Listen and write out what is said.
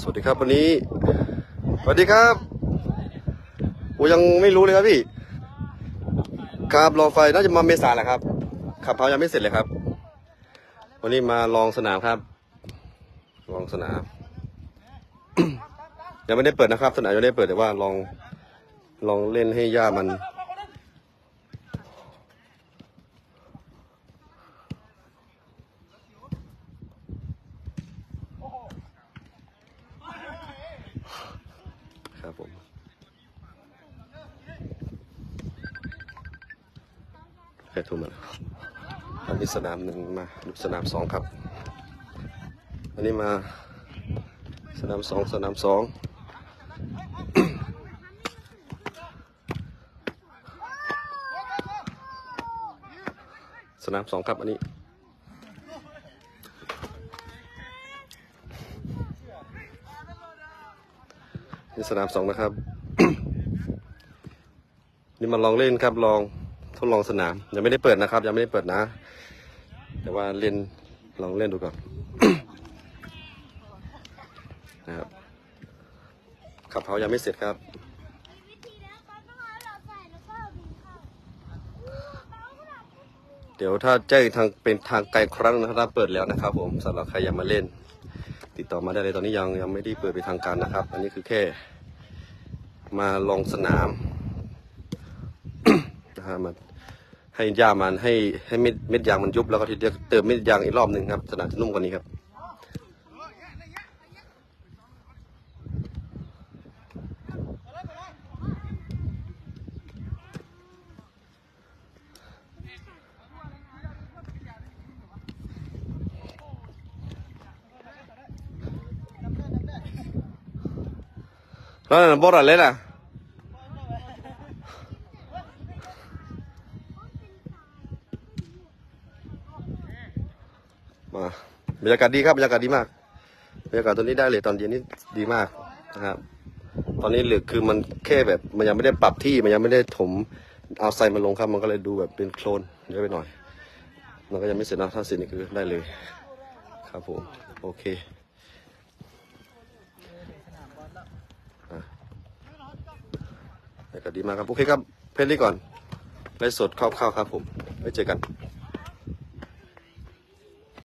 สวัสดีครับวันนี้สวัสดีครับโอ้ยังไม่รู้เลยครับพี่ ครับรอไฟน่าจะมาเมษาแหละครับขับเท้ายังไม่เสร็จเลยครับ วันนี้มาลองสนามครับ ลองสนามยังไม่ได้เปิดนะครับ สนามยังไม่ได้เปิดแต่ว่าลองลองเล่นให้ย่ามัน ครับผมแค่ทุ่มแล้วอันนี้สนามหนึ่งมาดูสนามสองครับ อันนี้มาสนามสองสนามสองสนามสองครับอันนี้ นี่สนามสองนะครับ นี่มาลองเล่นครับ ลองทดลองสนาม ยังไม่ได้เปิดนะครับ ยังไม่ได้เปิดนะ แต่ว่าเล่นลองเล่นดูก่อนนะครับขับเขายังไม่เสร็จครับเอาหลอดใส่แล้วก็ดึงเข้าเดี๋ยวถ้าแจ้งทางเป็นทางไกลครั้งนะครับเปิดแล้วนะครับ ผมสำหรับใครอยากมาเล่น ติดต่อมาได้เลยตอนนี้ยังยังไม่ได้เปิดไปทางการนะครับ อันนี้คือแค่ มาลองสนามนะฮะมันให้ยามันให้ให้เม็ดเม็ดยางมันยุบแล้วก็ทีเดียวเติมเม็ดยางอีกรอบหนึ่งครับสนามจะนุ่มกว่านี้ครับ แล้วนั่นบอสอะไรน่ะมาบรรยากาศดีครับบรรยากาศดีมากบรรยากาศตอนนี้ได้เลยตอนเย็นนี่ดีมากนะครับ ตอนนี้เหลือคือมันแค่แบบมันยังไม่ได้ปรับที่มันยังไม่ได้ถมเอาใส่มาลงครับมันก็เลยดูแบบเป็นโคลนเยอะไปหน่อย มันก็ยังไม่เสร็จนะถ้าเสร็จนี่คือได้เลย ครับผมโอเคอะบรรยากาศ ดีมากครับ โอเคครับ เพลงนี้ก่อนไลฟ์สดคร่าวๆครับผมไว้เจอกัน